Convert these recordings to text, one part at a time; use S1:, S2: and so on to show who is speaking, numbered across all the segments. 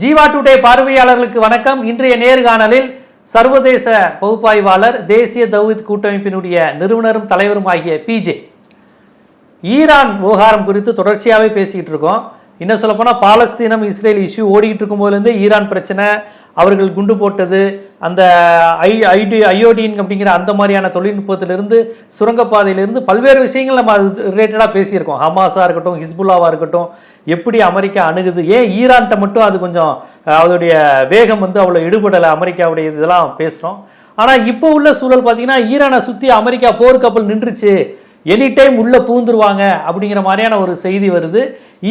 S1: Jeeva today பார்வையாளர்களுக்கு வணக்கம். இன்றைய நேர்காணலில் சர்வதேச பகுப்பாய்வாளர் தேசிய தௌஹித் கூட்டமைப்பினுடைய நிறுவனரும் தலைவரும் ஆகிய பிஜே ஈரான் விவகாரம் குறித்து தொடர்ச்சியாகவே பேசிக்கிட்டு இருக்கோம். இன்னும் சொல்லப்போனால் பாலஸ்தீனம் இஸ்ரேல் இஷ்யூ ஓடிக்கிட்டு இருக்கும்போதுலேருந்து ஈரான் பிரச்சனை அவர்கள் குண்டு போட்டது அந்த ஐ ஐடி ஐஓடின் அப்படிங்கிற அந்த மாதிரியான தொழில்நுட்பத்திலிருந்து சுரங்கப்பாதையிலிருந்து பல்வேறு விஷயங்கள் நம்ம அது ரிலேட்டடாக பேசியிருக்கோம். ஹமாஸாக இருக்கட்டும் ஹிஸ்புல்லாவாக இருக்கட்டும் எப்படி அமெரிக்கா அணுகுது ஏன் ஈரான்கிட்ட மட்டும் அது கொஞ்சம் அதோடைய வேகம் வந்து அவ்வளோ ஈடுபடலை அமெரிக்காவுடைய இதெல்லாம் பேசுகிறோம் ஆனால் இப்போ உள்ள சூழல் பார்த்தீங்கன்னா ஈரானை சுற்றி அமெரிக்கா போர்க்கப்பல் நின்றுச்சு. எனி டைம் உள்ளே பூந்துருவாங்க அப்படிங்கிற மாதிரியான ஒரு செய்தி வருது.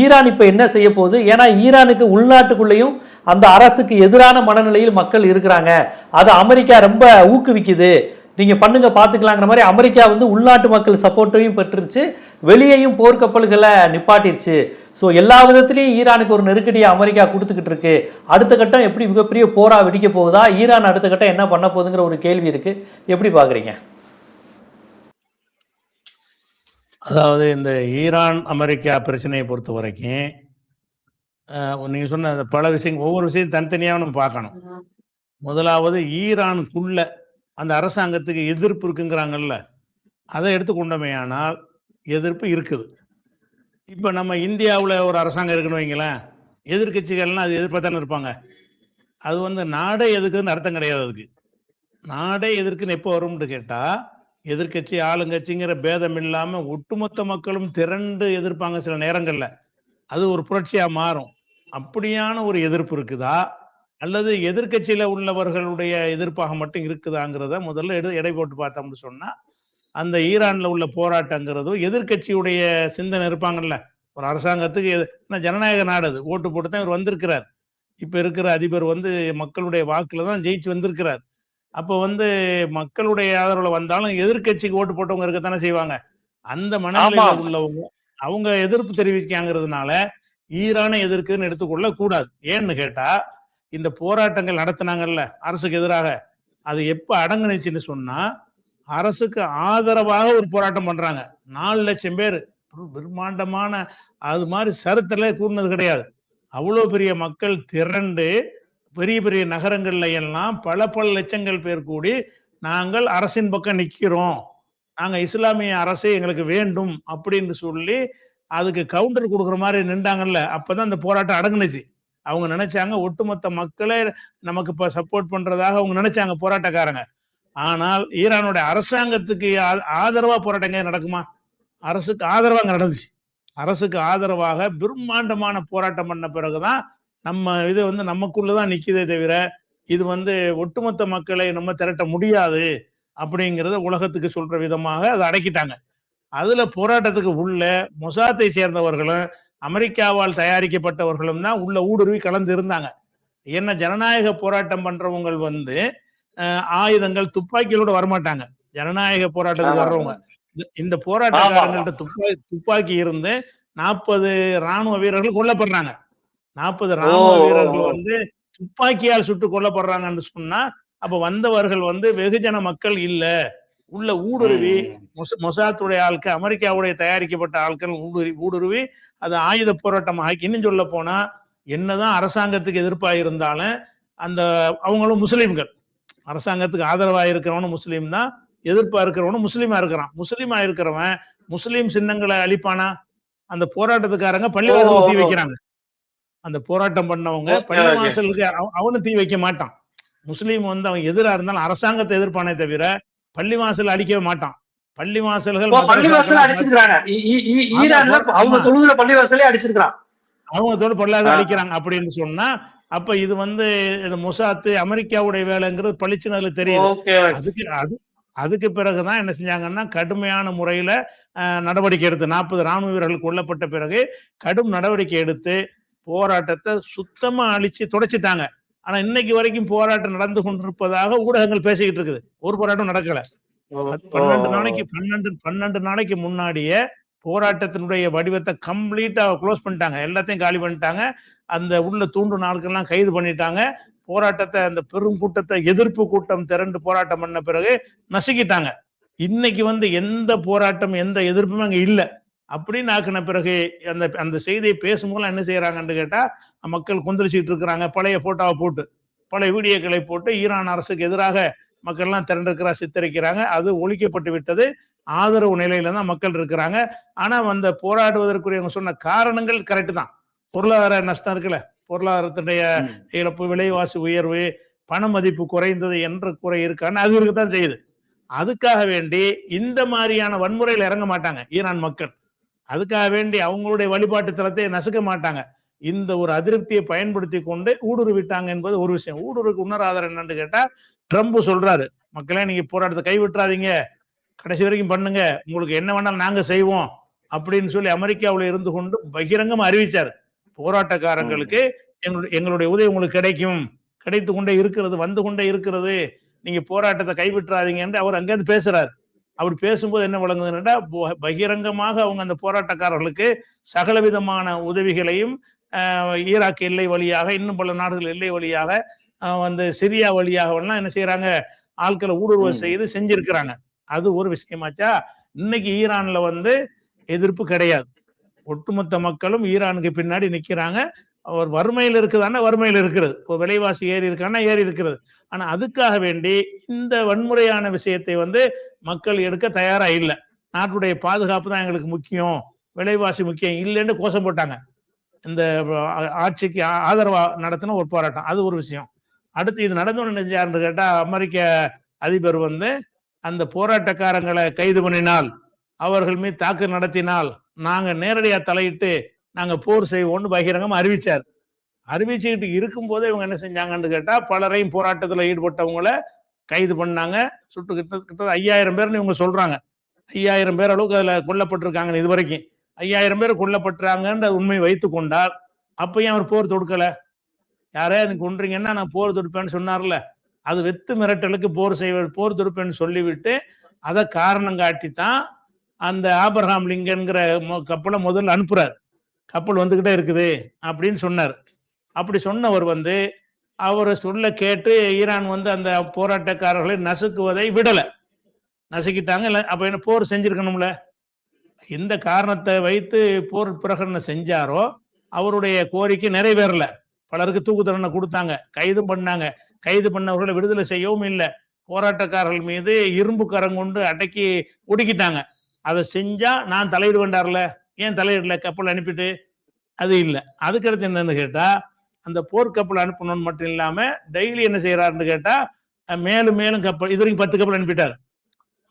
S1: ஈரான் இப்போ என்ன செய்ய போகுது? ஏன்னா ஈரானுக்கு உள்நாட்டுக்குள்ளேயும் அந்த அரசுக்கு எதிரான மனநிலையில் மக்கள் இருக்கிறாங்க. அதை அமெரிக்கா ரொம்ப ஊக்குவிக்குது. நீங்கள் பண்ணுங்க பார்த்துக்கலாங்கிற மாதிரி அமெரிக்கா வந்து உள்நாட்டு மக்கள் சப்போர்ட்டையும் பெற்றுருச்சு. வெளியேயும் போர்க்கப்பல்களை நிப்பாட்டிருச்சு. ஸோ எல்லா விதத்துலேயும் ஈரானுக்கு ஒரு நெருக்கடியை அமெரிக்கா கொடுத்துக்கிட்டு இருக்கு. அடுத்த கட்டம் எப்படி மிகப்பெரிய போராக வெடிக்க போகுதா? ஈரான் அடுத்த கட்டம் என்ன பண்ண போகுதுங்கிற ஒரு கேள்வி இருக்குது எப்படி பார்க்குறீங்க
S2: அதாவது இந்த ஈரான் அமெரிக்கா பிரச்சனையை பொறுத்த வரைக்கும் நீங்கள் சொன்ன அந்த பல விஷயங்கள் ஒவ்வொரு விஷயம் தனித்தனியாக நம்ம பார்க்கணும். முதலாவது ஈரானுக்குள்ள அந்த அரசாங்கத்துக்கு எதிர்ப்பு இருக்குங்கிறாங்கல்ல அதை எடுத்துக்கொண்டமையானால் எதிர்ப்பு இருக்குது. இப்போ நம்ம இந்தியாவில் ஒரு அரசாங்கம் இருக்குன்னு வைங்களேன் எதிர்க்கட்சிகள்லாம் அது எதிர்ப்பாக இருப்பாங்க. அது வந்து நாடே எதுக்குன்னு அர்த்தம் கிடையாது அதுக்கு. நாடே எதிர்க்குன்னு எப்போ வரும்னு கேட்டால் எதிர்க்கட்சி ஆளுங்கட்சிங்கிற பேதம் இல்லாமல் ஒட்டுமொத்த மக்களும் திரண்டு எதிர்ப்பாங்க சில நேரங்களில். அது ஒரு புரட்சியாக மாறும். அப்படியான ஒரு எதிர்ப்பு இருக்குதா? அல்லது எதிர்க்கட்சியில உள்ளவர்களுடைய எதிர்ப்பாக மட்டும் இருக்குதாங்கிறத முதல்ல எடு எடை போட்டு பார்த்தோம்னு சொன்னா அந்த ஈரான்ல உள்ள போராட்டங்கிறதும் எதிர்க்கட்சியுடைய சிந்தனை இருப்பாங்கல்ல. ஒரு அரசாங்கத்துக்கு எது- ஏன்னா ஜனநாயக நாடு அது. ஓட்டு போட்டு தான் இவர் வந்திருக்கிறார். இப்ப இருக்கிற அதிபர் வந்து மக்களுடைய வாக்குல தான் ஜெயிச்சு வந்திருக்கிறார். அப்போ வந்து மக்களுடைய ஆதரவுல வந்தாலும் எதிர்க்கட்சிக்கு ஓட்டு போட்டவங்க இருக்கத்தானே செய்வாங்க. அந்த மனநிலையில. உள்ளவங்க அவங்க எதிர்ப்பு தெரிவிக்காங்கிறதுனால ஈரானை எதிர்க்குதுன்னு எடுத்துக்கொள்ள கூடாது ஏன்னு கேட்டா இந்த போராட்டங்கள் நடத்தினாங்கல்ல அரசுக்கு எதிராக. அது எப்ப அடங்குனுச்சுன்னு சொன்னா அரசுக்கு ஆதரவாக ஒரு போராட்டம் பண்றாங்க. நாலு லட்சம் பேர். பிரம்மாண்டமான அது மாதிரி சரித்திரல கூடினது கிடையாது. அவ்வளோ பெரிய மக்கள் திரண்டு பெரிய பெரிய நகரங்கள்ல எல்லாம் பல பல லட்சங்கள் பேர் கூடி நாங்கள் அரசின் பக்கம் நிற்கிறோம் நாங்கள் இஸ்லாமிய அரசே எங்களுக்கு வேண்டும் அப்படின்னு சொல்லி அதுக்கு கவுண்டர் கொடுக்குற மாதிரி நின்றாங்கல்ல அப்பதான் அந்த போராட்டம் அடங்குனுச்சு. அவங்க நினைச்சாங்க ஒட்டுமொத்த மக்களே நமக்கு இப்போ சப்போர்ட் பண்றதாக அவங்க நினைச்சாங்க போராட்டக்காரங்க. ஆனால் ஈரானுடைய அரசாங்கத்துக்கு ஆ- ஆதரவா போராட்டங்க நடக்குமா? அரசுக்கு ஆதரவாக நடந்துச்சு. அரசுக்கு ஆதரவாக பிரம்மாண்டமான போராட்டம் பண்ண பிறகுதான் நம்ம இது வந்து நமக்குள்ளதான் நிக்குதே தவிர இது வந்து ஒட்டுமொத்த மக்களை நம்ம திரட்ட முடியாது அப்படிங்கிறத உலகத்துக்கு சொல்ற விதமாக அதை அடக்கிட்டாங்க. அதுல போராட்டத்துக்கு உள்ள மொசாத்தை சேர்ந்தவர்களும் அமெரிக்காவால் தயாரிக்கப்பட்டவர்களும் தான் உள்ள ஊடுருவி கலந்து இருந்தாங்க என்ன ஜனநாயக போராட்டம் பண்றவங்க வந்து ஆயுதங்கள் துப்பாக்கிகளோட வரமாட்டாங்க. ஜனநாயக போராட்டத்துக்கு. வர்றவங்க. இந்த- இந்த போராட்டக்காரங்கள்ட்ட துப்பாக்கி துப்பாக்கி இருந்து நாற்பது ராணுவ வீரர்கள் கொல்லப்படுறாங்க. நாற்பது ராணுவ. வீரர்கள் வந்து துப்பாக்கியால் சுட்டு கொல்லப்படுறாங்கன்னு சொன்னா அப்ப வந்தவர்கள் வந்து வெகுஜன மக்கள் இல்ல. உள்ள ஊடுருவி மொச- மொசாத்துடைய ஆட்கள் அமெரிக்காவுடைய தயாரிக்கப்பட்ட ஆட்கள் ஊடுருவி ஊடுருவி அது ஆயுத போராட்டம் ஆக்கி இன்னும் சொல்ல போனா என்னதான் அரசாங்கத்துக்கு எதிர்ப்பா இருந்தாலும் அந்த அவங்களும் முஸ்லீம்கள். அரசாங்கத்துக்கு ஆதரவா இருக்கிறவனும் முஸ்லீம் தான் எதிர்ப்பா இருக்கிறவனும் முஸ்லீமா இருக்கிறான். முஸ்லீமா இருக்கிறவன் முஸ்லீம் சின்னங்களை அழிப்பானா? அந்த போராட்டத்துக்காரங்க பள்ளிவாசல்
S1: ஓ.
S2: வைக்கிறாங்க. அந்த போராட்டம் பண்ணவங்க
S1: Okay,
S2: பள்ளி
S1: okay.
S2: வாசலுக்கு அவ- அவனும் தீ வைக்க மாட்டான் முஸ்லீம் வந்து அவன் எதிரா இருந்தாலும் அரசாங்கத்தை எதிர்ப்பானே தவிர பள்ளி வாசல் அடிக்கவே மாட்டான் பள்ளி வாசல்கள்
S1: இப்போ பள்ளிவாசல அடிச்சிருக்காங்க. அவங்க தொழுகிற பள்ளிவாசலே அடிச்சிருக்கான்
S2: அவங்க தோடு பொருளாதார
S1: ஆ.
S2: அடிக்கிறாங்க அப்படின்னு சொன்னா அப்ப இது வந்து இது மொசாத்து அமெரிக்காவுடைய வேலைங்கிறது பளிச்சுன்னு அதுல தெரியுது அதுக்கு அது அதுக்கு பிறகுதான் என்ன செஞ்சாங்கன்னா கடுமையான முறையில நடவடிக்கை எடுத்து நாற்பது ராணுவ வீரர்கள் கொல்லப்பட்ட பிறகு கடும் நடவடிக்கை எடுத்து போராட்டத்தை சுத்தமா அழிச்சு தொடச்சிட்டாங்க. ஆனா இன்னைக்கு வரைக்கும் போராட்டம் நடந்து கொண்டிருப்பதாக ஊடகங்கள் பேசிக்கிட்டு இருக்குது. ஒரு போராட்டம் நடக்கல. பன்னெண்டு நாளைக்கு பன்னெண்டு பன்னெண்டு நாளைக்கு முன்னாடியே போராட்டத்தினுடைய வடிவத்தை கம்ப்ளீட்டா க்ளோஸ் பண்ணிட்டாங்க. எல்லாத்தையும் காலி பண்ணிட்டாங்க. அந்த உள்ள தூண்டு நாட்கள்லாம் கைது பண்ணிட்டாங்க. போராட்டத்தை அந்த பெரும் கூட்டத்தை எதிர்ப்பு கூட்டம் திரண்டு போராட்டம் பண்ண பிறகு நசுக்கிட்டாங்க. இன்னைக்கு வந்து எந்த போராட்டம் எந்த எதிர்ப்புமே அங்க இல்ல. அப்படின்னு ஆக்கின பிறகு அந்த அந்த செய்தியை பேசும்போது என்ன செய்யறாங்கன்னு கேட்டா மக்கள் கொந்தளிச்சிட்டு இருக்கிறாங்க. பழைய போட்டோவை போட்டு பழைய வீடியோக்களை போட்டு ஈரான் அரசுக்கு எதிராக மக்கள்லாம் திரண்டிருக்கிறா சித்தரிக்கிறாங்க. அது ஒழிக்கப்பட்டு விட்டது. ஆதரவு நிலையில தான் மக்கள் இருக்கிறாங்க. ஆனா அந்த போராடுவதற்குரிய சொன்ன காரணங்கள் கரெக்ட் தான். பொருளாதார நஷ்டம் இருக்குல்ல. பொருளாதாரத்துடைய
S3: ம்.
S2: இழப்பு விலைவாசி உயர்வு பண மதிப்பு குறைந்தது என்ற குறை இருக்கான்னு அது இருக்கத்தான் செய்யுது. அதுக்காக வேண்டி இந்த மாதிரியான வன்முறையில் இறங்க மாட்டாங்க ஈரான் மக்கள். அதுக்காக வேண்டி அவங்களுடைய வழிபாட்டு தலத்தை நசுக்க மாட்டாங்க. இந்த ஒரு அதிருப்தியை பயன்படுத்தி கொண்டு ஊடுருவிட்டாங்க என்பது ஒரு விஷயம். ஊடுருவுக்கு இன்னொரு ஆதாரம் என்னன்னு கேட்டா ட்ரம்ப் சொல்றாரு மக்களே நீங்க போராட்டத்தை கைவிட்டுறாதீங்க. கடைசி வரைக்கும் பண்ணுங்க. உங்களுக்கு என்ன வேணாலும் நாங்க செய்வோம். அப்படின்னு சொல்லி அமெரிக்காவில் இருந்து கொண்டு பகிரங்கமா அறிவிச்சார். போராட்டக்காரங்களுக்கு எங்களுடைய எங்களுடைய உதவி உங்களுக்கு கிடைக்கும். கிடைத்து கொண்டே இருக்கிறது வந்து கொண்டே இருக்கிறது. நீங்க போராட்டத்தை கைவிட்டுறாதீங்க என்று அவர் அங்கேருந்து பேசுறாரு. அவர் பேசும்போது என்ன வழங்குதுன்னா ப- பகிரங்கமாக அவங்க அந்த போராட்டக்காரர்களுக்கு சகலவிதமான உதவிகளையும் ஈராக் எல்லை வழியாக இன்னும் பல நாடுகள் எல்லை வழியாக வந்து சிரியா வழியாக எல்லாம் என்ன செய்யறாங்க ஆட்களை ஊடுருவ. செய்து செஞ்சிருக்கிறாங்க. அது ஒரு விஷயமாச்சா? இன்னைக்கு ஈரான்ல வந்து எதிர்ப்பு கிடையாது. ஒட்டுமொத்த மக்களும் ஈரானுக்கு பின்னாடி நிக்கிறாங்க. அவர் வறுமையில் இருக்குதானா வறுமையில் இருக்கிறது. இப்போ விலைவாசி ஏறி இருக்கான்னா ஏறி இருக்கிறது. ஆனால் அதுக்காக வேண்டி இந்த வன்முறையான விஷயத்தை வந்து மக்கள் எடுக்க தயாராக இல்லை. நாட்டுடைய பாதுகாப்பு தான் எங்களுக்கு முக்கியம். விலைவாசி முக்கியம். இல்லைன்னு கோஷம் போட்டாங்க. இந்த ஆட்சிக்கு ஆ- ஆதரவா நடத்தின ஒரு போராட்டம். அது ஒரு விஷயம். அடுத்து இது நடந்து நினைச்சாருன்னு கேட்டால் அமெரிக்க அதிபர் வந்து அந்த போராட்டக்காரங்களை கைது பண்ணினால் அவர்கள் மீது தாக்கு நடத்தினால் நாங்கள் நேரடியாக தலையிட்டு நாங்கள் போர் செய்வோம்னு பகிரங்கம் அறிவிச்சார். அறிவிச்சுக்கிட்டு இருக்கும்போதே இவங்க என்ன செஞ்சாங்கன்னு கேட்டால் பலரையும் போராட்டத்தில் ஈடுபட்டவங்கள கைது பண்ணாங்க. சுட்டு கிட்ட ஐயாயிரம் பேர்னு இவங்க சொல்கிறாங்க ஐயாயிரம் பேர் அளவுக்கு அதில் கொல்லப்பட்டிருக்காங்க இது வரைக்கும் ஐயாயிரம் பேர் கொல்லப்பட்டுறாங்கன்ற உண்மை வைத்து கொண்டால் அப்பயும் அவர் போர் தொடுக்கலை. யாரே அது கொன்றீங்கன்னா நான் போர் தொடுப்பேன்னு சொன்னார்ல. அது வெத்து மிரட்டலுக்கு போர் செய்வ போர் தொடுப்பேன்னு சொல்லிவிட்டு அதை காரணம் காட்டி தான் அந்த ஆபர்ஹாம் லிங்கன்கிற மொ- கப்பலை முதல்ல அனுப்புறாரு. கப்பல் வந்துக்கிட்டே இருக்குது அப்படின்னு சொன்னார். அப்படி சொன்னவர் வந்து அவர் சொல்ல கேட்டு ஈரான் வந்து அந்த போராட்டக்காரர்களை நசுக்குவதை விடலை. நசுக்கிட்டாங்க இல்லை அப்போ என்ன போர் செஞ்சுருக்கணும்ல? எந்த காரணத்தை வைத்து போர் பிரகடனம் செஞ்சாரோ அவருடைய கோரிக்கை நிறைவேறல. பலருக்கு தூக்கு தண்டனை கொடுத்தாங்க கைது பண்ணாங்க. கைது பண்ணவர்களை விடுதலை செய்யவும் இல்லை. போராட்டக்காரர்கள் மீது இரும்பு கரம் கொண்டு அடக்கி ஒடுக்கிட்டாங்க. அதை செஞ்சா நான் தலையிட வேண்டார்ல ஏன் தலையிடல கப்பல் அனுப்பிட்டு? அது இல்லை. அதுக்கடுத்து என்னன்னு கேட்டா அந்த போர்க்கப்பல் அனுப்பணும்னு மட்டும் இல்லாம டெய்லி என்ன செய்யறாருன்னு கேட்டா அஹ் மேலும் மேலும் கப்பல் இது வரைக்கும் பத்து கப்பல் அனுப்பிட்டார்.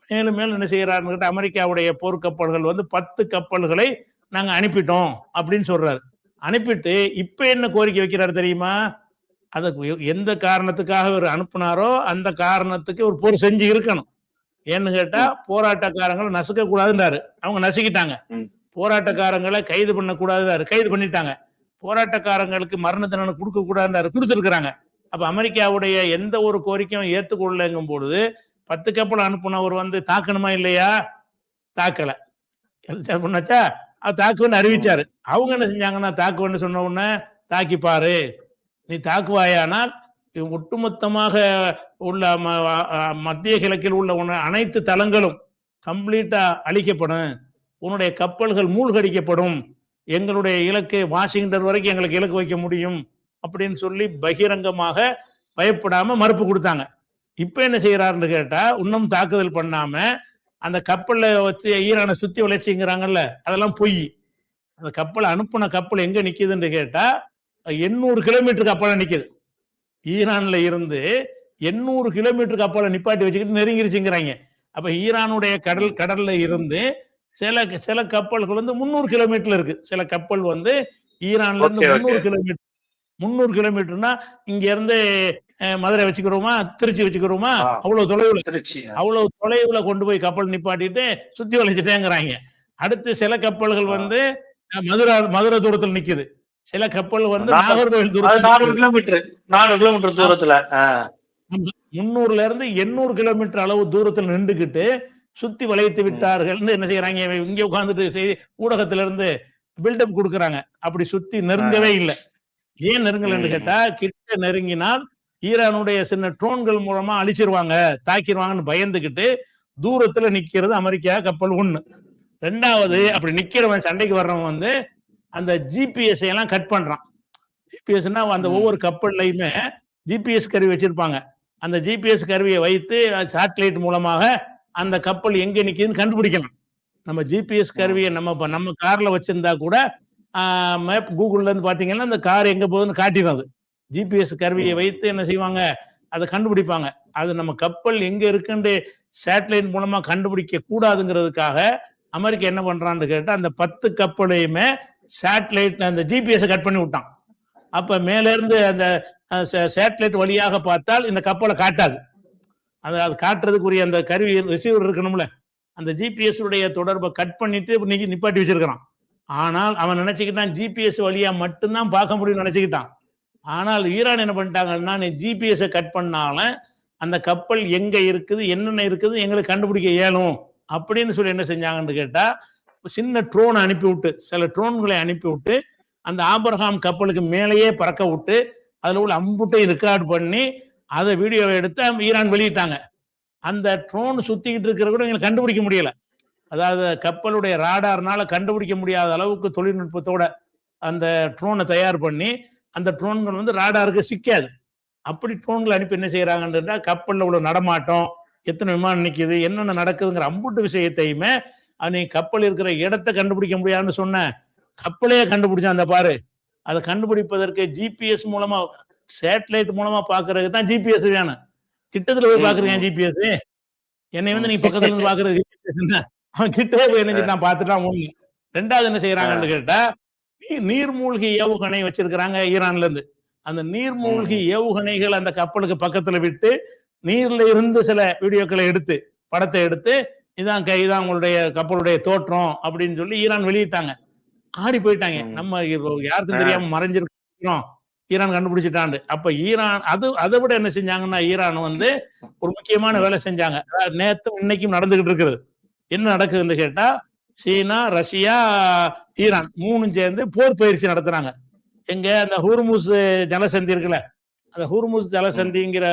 S2: மேலும் மேலும் என்ன செய்யறாருன்னு கேட்டா அமெரிக்காவுடைய போர்க்கப்பல்கள் வந்து பத்து கப்பல்களை நாங்க அனுப்பிட்டோம் அப்படின்னு சொல்றாரு. அனுப்பிட்டு இப்ப என்ன கோரிக்கை வைக்கிறாரு தெரியுமா? அதுக்கு எ- எந்த காரணத்துக்காக இவர் அனுப்புனாரோ அந்த காரணத்துக்கு ஒரு போர் செஞ்சு இருக்கணும். ஏன்னு கேட்டா போராட்டக்காரங்களை நசுக்க கூடாதுன்றாரு அவங்க நசுக்கிட்டாங்க. போராட்டக்காரங்களை கைது பண்ணக்கூடாது கைது பண்ணிட்டாங்க. போராட்டக்காரங்களுக்கு மரண தண்டனை கொடுக்க கொடுத்துருக்குறாங்க. அப்ப அமெரிக்காவுடைய எந்த ஒரு கோரிக்கையும் ஏற்றுக்கொள்ளங்கும் பொழுது பத்து கப்பல் அனுப்புனவர் வந்து தாக்கணுமா இல்லையா? தாக்கல. பண்ணாச்சா அது தாக்குன்னு அறிவிச்சாரு. அவங்க என்ன செஞ்சாங்கன்னா தாக்குவேன்னு சொன்ன உடனே தாக்கிப்பாரு. நீ தாக்குவாயானால் ஒட்டுமொத்தமாக உள்ள ம- மத்திய கிழக்கில் உள்ள அனைத்து தளங்களும் கம்ப்ளீட்டா அழிக்கப்படும். உன்னுடைய கப்பல்கள் மூழ்கடிக்கப்படும். எங்களுடைய இலக்கு வாஷிங்டன் வரைக்கும் எங்களுக்கு இலக்கு வைக்க முடியும். அப்படின்னு சொல்லி பகிரங்கமாக பயப்படாம மறுப்பு கொடுத்தாங்க. இப்ப என்ன செய்யறாருன்னு கேட்டா இன்னும் தாக்குதல் பண்ணாம அந்த கப்பலை வச்சு ஈரானை சுத்தி வளர்ச்சிங்கிறாங்கல்ல அதெல்லாம் பொய். அந்த கப்பலை அனுப்புன கப்பல் எங்க நிக்குதுன்னு கேட்டா எண்ணூறு கிலோமீட்டருக்கு கப்பலை நிக்குது. ஈரான்ல இருந்து எண்ணூறு கிலோமீட்டருக்கு கப்பலை நிப்பாட்டி வச்சுக்கிட்டு நெருங்கிருச்சுங்கிறாங்க. அப்ப ஈரானுடைய கடல் கடல்ல இருந்து சில சில கப்பல்கள் வந்து முந்நூறு கிலோமீட்டர்ல இருக்கு சில கப்பல் வந்து ஈரான்ல இருந்து. முந்நூறு கிலோமீட்டர் முந்நூறு கிலோமீட்டர்னா இங்க இருந்து மதுரை வச்சுக்கிறோமா திருச்சி வச்சுக்கிறோமா. அவ்வளவு தொலைவுல
S3: திருச்சி
S2: அவ்வளவு தொலைவுல கொண்டு போய் கப்பல் நிப்பாட்டிட்டு சுத்தி வளைச்சிட்டேங்கிறாங்க அடுத்து சில கப்பல்கள். வந்து மதுரை மதுரை தூரத்துல நிக்குது சில கப்பல் வந்து
S3: நாகர்-
S2: நாகர்கோவில் தூரத்துல
S3: நானூறு கிலோமீட்டர் நானூறு கிலோமீட்டர் தூரத்துல.
S2: முன்னூறுல இருந்து எண்ணூறு கிலோமீட்டர் அளவு தூரத்தில் நின்றுகிட்டு சுத்தி வளைத்து விட்டார்கள்னு என்ன செய்யறாங்க இங்க உட்கார்ந்துட்டு செய்தி ஊடகத்துல இருந்து பில்டப் கொடுக்கறாங்க. அப்படி சுத்தி நெருங்கவே இல்லை. ஏன் நெருங்கலன்னு. கேட்டா கிட்ட நெருங்கினால் ஈரானுடைய சின்ன ட்ரோன்கள் மூலமா அழிச்சிருவாங்க தாக்கிடுவாங்கன்னு பயந்துகிட்டு தூரத்துல நிக்கிறது அமெரிக்கா கப்பல் ஒண்ணு. ரெண்டாவது அப்படி நிக்கிறவன் சண்டைக்கு வர்றவன் வந்து அந்த ஜிபிஎஸ் எல்லாம் கட் பண்றான். ஜிபிஎஸ்னா அந்த. ஒவ்வொரு கப்பல்லையுமே ஜிபிஎஸ் கருவி வச்சிருப்பாங்க. அந்த ஜிபிஎஸ் கருவியை வைத்து சேட்டலைட் மூலமாக அந்த கப்பல் எங்க நிக்குதுன்னு கண்டுபிடிக்கலாம். நம்ம ஜிபிஎஸ் கருவியை நம்ம இப்ப நம்ம கார்ல வச்சிருந்தா கூட மேப் கூகுள்ல இருந்து பாத்தீங்கன்னா அந்த கார் எங்க போகுதுன்னு காட்டிடும் ஜிபிஎஸ் கருவியை வைத்து என்ன செய்வாங்க? அதை கண்டுபிடிப்பாங்க. அது நம்ம கப்பல் எங்க இருக்குன்னு சேட்டலைட் மூலமா கண்டுபிடிக்க கூடாதுங்கிறதுக்காக அமெரிக்கா என்ன பண்றான்னு கேட்டா அந்த பத்து கப்பலையுமே சேட்டலைட் அந்த ஜிபிஎஸ் கட் பண்ணி விட்டான். அப்ப மேல இருந்து அந்த சேட்டலைட் வழியாக பார்த்தால் இந்த கப்பலை காட்டாது. அது அது காட்டுறதுக்குரிய அந்த கருவி ரிசீவர் இருக்கணும்ல. அந்த ஜிபிஎஸ் உடைய தொடர்பை கட் பண்ணிட்டு இன்னைக்கு நிப்பாட்டி வச்சிருக்கிறான். ஆனால் அவன் நினைச்சுக்கிட்டான் ஜிபிஎஸ் வழியா மட்டும்தான் பார்க்க முடியும்னு நினைச்சுக்கிட்டான். ஆனால் ஈரான் என்ன பண்ணிட்டாங்கன்னா நீ ஜிபிஎஸ்ஸை கட் பண்ணாலும் அந்த கப்பல் எங்க இருக்குது என்னென்ன இருக்குது எங்களுக்கு கண்டுபிடிக்க இயலும் அப்படின்னு சொல்லி என்ன செஞ்சாங்கன்னு கேட்டா சின்ன ட்ரோன் அனுப்பி விட்டு சில ட்ரோன்களை அனுப்பி விட்டு அந்த ஆபரகாம் கப்பலுக்கு மேலேயே பறக்க விட்டு அதில் உள்ள அம்புட்டை ரெக்கார்ட் பண்ணி அதை வீடியோவை எடுத்து ஈரான் வெளியிட்டாங்க. அந்த ட்ரோன் சுத்திக்கிட்டு இருக்கிற கூட எங்களுக்கு கண்டுபிடிக்க முடியல. அதாவது கப்பலுடைய ராடார்னால கண்டுபிடிக்க முடியாத அளவுக்கு தொழில்நுட்பத்தோட அந்த ட்ரோனை தயார் பண்ணி அந்த ட்ரோன்கள் வந்து ராடாருக்கு சிக்காது. அப்படி ட்ரோன்களை அனுப்பி என்ன செய்யறாங்கன்றா கப்பலில் உள்ள நடமாட்டம் எத்தனை விமானம் நிற்கிது என்னென்ன நடக்குதுங்கிற அம்புட்டு விஷயத்தையுமே அது நீ கப்பல் இருக்கிற இடத்த கண்டுபிடிக்க முடியாதுன்னு சொன்ன கப்பலையே கண்டுபிடிச்சான் அந்த பாரு. அதை கண்டுபிடிப்பதற்கு ஜிபிஎஸ் மூலமா சேட்டலைட் மூலமா பாக்குறதுக்கு தான் ஜிபிஎஸ் வேணும். கிட்டத்துல போய் பாக்குறேன் ஜிபிஎஸ் என்னை வந்து நீ பக்கத்துல இருந்து பாக்குறது? அவன் கிட்டே போய் என்ன நான் பார்த்துட்டான் ஒண்ணு ரெண்டாவது என்ன செய்யறாங்கன்னு கேட்டா நீ- நீர்மூழ்கி ஏவுகணை வச்சிருக்கிறாங்க ஈரான்ல இருந்து. அந்த நீர்மூழ்கி ஏவுகணைகள் அந்த கப்பலுக்கு பக்கத்துல விட்டு நீர்ல இருந்து சில வீடியோக்களை எடுத்து படத்தை எடுத்து இதான் க- இதான் உங்களுடைய கப்பலுடைய தோற்றம் அப்படின்னு சொல்லி ஈரான் வெளியிட்டாங்க. ஆடி போயிட்டாங்க. நம்ம யாருக்கும் தெரியாம மறைஞ்சிருக்கிறோம். ஈரான் கண்டுபிடிச்சிட்டாண்டு. அப்ப ஈரான் அது அதை விட என்ன செஞ்சாங்கன்னா ஈரான் வந்து ஒரு முக்கியமான வேலை செஞ்சாங்க. நேத்தும் இன்னைக்கும் நடந்துகிட்டு இருக்குது. என்ன நடக்குதுன்னு கேட்டா சீனா ரஷ்யா ஈரான் மூணும் சேர்ந்து போர் பயிற்சி நடத்துறாங்க. எங்க அந்த ஹூர்முஸ் ஜலசந்தி இருக்குல்ல அந்த ஹூர்முஸ் ஜலசந்திங்கிற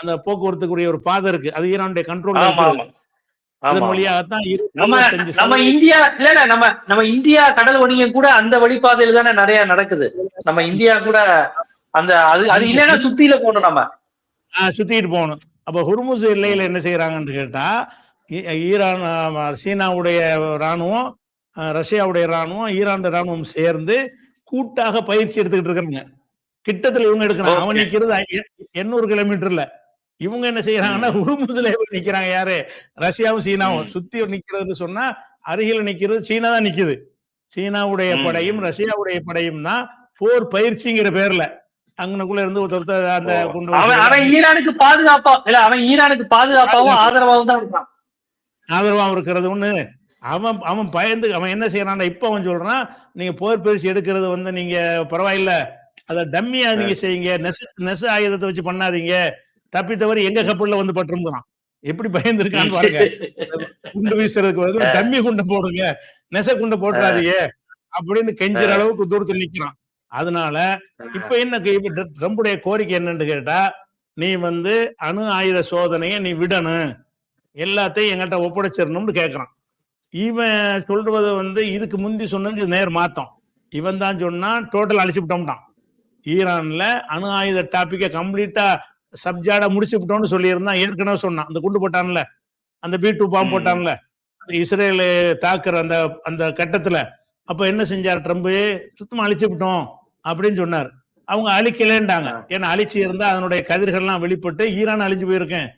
S2: அந்த போக்குவரத்துக்குரிய ஒரு பாதை இருக்கு. அது ஈரானுடைய கண்ட்ரோல் அதன்
S3: ஆமா
S2: வழியாகத்தான் இரு-
S3: நம்ம
S2: 75
S3: நம்ம சதவீதம் இந்தியா இல்ல நம்ம நம்ம இந்தியா கடல் வணிகம் கூட அந்த வழிபாதையில தானே நிறைய நடக்குது. நம்ம இந்தியா கூட அந்த அது அது இல்லைன்னா சுத்தியில போகணும் நம்ம.
S2: சுத்திட்டு போகணும். அப்ப ஹுர்முஸ் எல்லையில என்ன செய்யறாங்கன்னு கேட்டா ஈரான் சீனாவுடைய ராணுவம் ரஷ்யாவுடைய ராணுவம் ஈரான் ராணுவம் சேர்ந்து கூட்டாக பயிற்சி எடுத்துக்கிட்டு இருக்காங்க கிட்டத்துல இவங்க எடுக்கிறாங்க. அவன். நிக்கிறது எண்ணூறு கிலோமீட்டர்ல. இவங்க என்ன செய்யறாங்கன்னா ஹுர்முஸ்ல நிக்கிறாங்க யாரு? ரஷ்யாவும் சீனாவும். சுத்தி நிக்கிறதுன்னு சொன்னா அருகில நிக்கிறது சீனா தான் நிக்குது. சீனாவுடைய. படையும் ரஷ்யாவுடைய படையும் தான் போர் பயிற்சிங்கிற பேர்ல. அங்கனக்குள்ள இருந்து ஒருத்தர் அந்த. கொண்டு
S3: அவன் ஈரானுக்கு பாதுகாப்பா இல்ல அவன் ஈரானுக்கு பாதுகாப்பாவும் ஆதரவாகவும் தான் இருக்கான்
S2: ஆதரவா இருக்கிறது ஒண்ணு. அவன் அவன் பயந்து அவன் என்ன செய்யறான் இப்ப அவன் சொல்றான் நீங்க போர் பயிற்சி எடுக்கிறது வந்து நீங்க பரவாயில்ல. அத டம்மியா நீங்க செய்யுங்க. நெச நெச ஆயுதத்தை வச்சு பண்ணாதீங்க. தப்பி தவறி எங்க கப்பல்ல வந்து பட்டிருந்தான் எப்படி பயந்துருக்கான்னு பாருங்க. குண்டு வீசுறதுக்கு வந்து டம்மி குண்டை போடுங்க. நெச குண்டை போட்டுறாதீங்க. அப்படின்னு கெஞ்சுற அளவுக்கு தூரத்தில் நிக்கிறான். அதனால இப்ப என்ன ட்ரம்புடைய கோரிக்கை என்னன்னு கேட்டா நீ வந்து அணு ஆயுத சோதனையை நீ விடணும். எல்லாத்தையும் எங்கிட்ட ஒப்படைச்சிடணும்னு கேக்குறான். இவன் சொல்றது வந்து இதுக்கு முந்தி சொன்னது நேர் மாத்தம். இவன் தான் சொன்னா டோட்டல் அழிச்சு விட்டோம்டான் ஈரான்ல அணு ஆயுத டாபிக்கை கம்ப்ளீட்டா சப்ஜாடா முடிச்சு விட்டோம்னு சொல்லியிருந்தான் ஏற்கனவே சொன்னான். அந்த குண்டு போட்டான்ல அந்த பி டூ பாம்பு. போட்டான்ல அந்த இஸ்ரேல் தாக்குற அந்த அந்த கட்டத்துல அப்ப என்ன செஞ்சார் ட்ரம்ப்? சுத்தமா அழிச்சு விட்டோம் அப்படின்னு சொன்னார். அவங்க அழிக்கலேன்டாங்க
S3: ஆ.
S2: ஏன்னா அழிச்சு இருந்தா அதனுடைய கதிர்கள்லாம் வெளிப்பட்டு ஈரான் அழிஞ்சு போயிருக்கேன்.